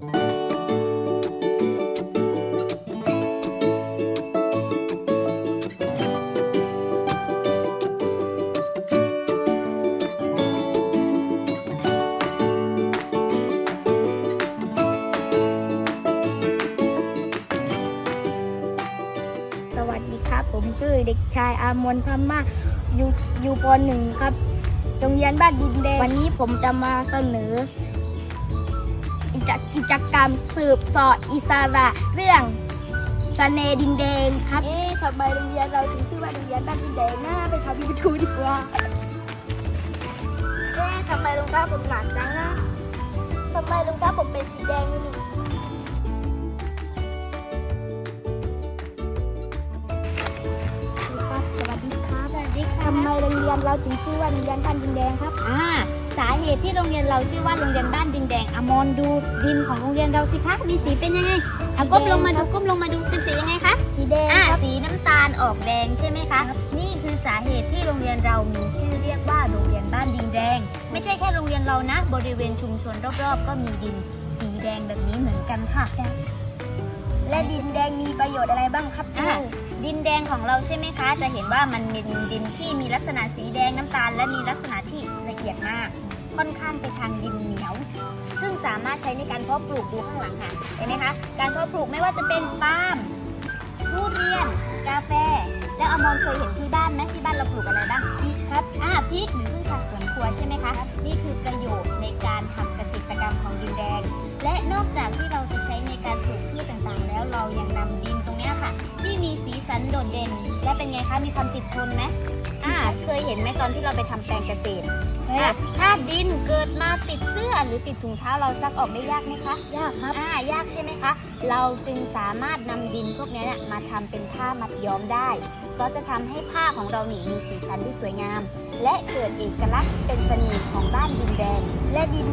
Thank ผมชื่อเด็กชายอามนพม่าอยู่อยู่ปหนึ่งครับโรงเรียนบ้านดินแดงวันนี้ผมจะมาเสนอกิจกิจกรรมสืบสอดอิสระเรื่องเสน่ห์ดินแดงครับ เอ๊ะทำไมโรงเรียนเราถึงชื่อว่าโรงเรียนบ้านดินแดงน่าไปทำยูทูบดีกว่า เอ๊ะทำไมรองเท้าผมหนักจังนะทำไมรองเท้าผมเป็นสีแดงนี่ รงเรียนเราถึงชื่อว่าโรงเรียนบ้านดินแดงครับอ่าสาเหตุที่โรงเรียนเราชื่อว่าโรงเรียนบ้านดินแดงอมรดูดินของโรงเรียนเราสิคะมีสีเป็นยังไงอะก้มลงมาดูก้มลงมาดูเป็นสียังไงคะสีแดงอ่าครับสีน้ำตาลออกแดงใช่ไหมคะนี่คือสาเหตุที่โรงเรียนเรามีชื่อเรียกว่าโรงเรียนบ้านดินแดง ไม่ใช่แค่โรงเรียนเรานะ บริเวณชุมชนรอบๆ ก็มีดินสีแดงแบบนี้เหมือนกันค่ะและดินแดงมีประโยชน์อะไรบ้างครับอ่าครู ดินแดงของเราใช่ไหมคะ จะเห็นว่ามันเป็นดินที่มีลักษณะสีแดงน้ำตาล และมีลักษณะที่ละเอียดมาก ค่อนข้างไปทางดินเหนียว ซึ่งสามารถใช้ในการเพาะปลูกดูข้างหลังค่ะ เห็นไหมคะ การเพาะปลูกไม่ว่าจะเป็นปาล์มทุเรียน กาแฟ แล้วอมรเคยเห็นที่บ้านไหมที่บ้านเราปลูกอะไรบ้างพริกครับ อ่าพริกหรือพืชผักสวนครัวใช่ไหมคะ นี่คือประโยชน์ในการทำ เป็นไงคะ มีความติดทนไหมอ่า เคยเห็นไหมตอนที่เราไปทำแปลงเกษตรอะถ้าดินเกิดมาติดเสื้อหรือติดถุงเท้าเราซักออกได้ยากไหมคะ ยากครับ อ่า ยากใช่ไหมคะ เราจึงสามารถนำดินพวกนี้เนี่ยมาทำเป็นผ้ามัดย้อมได้ ก็จะทำให้ผ้าของเรานี่มีสีสันที่สวยงาม และเกิดเอกลักษณ์เป็นเสน่ห์ของบ้านดินแดงและดิน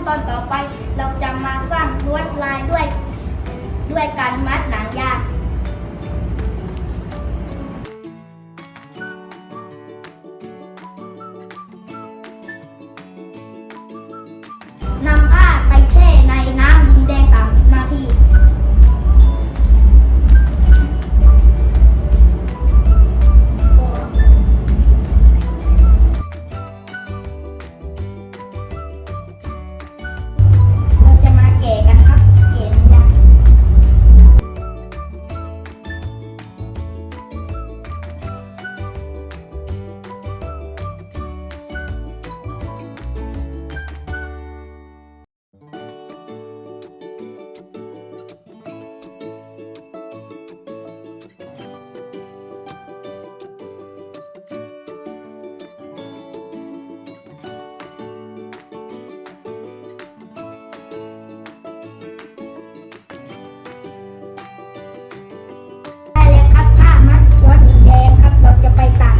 นตอนต่อไป เราจะมาสร้างลวดลายด้วย ด้วยการมัดหนังยาง back.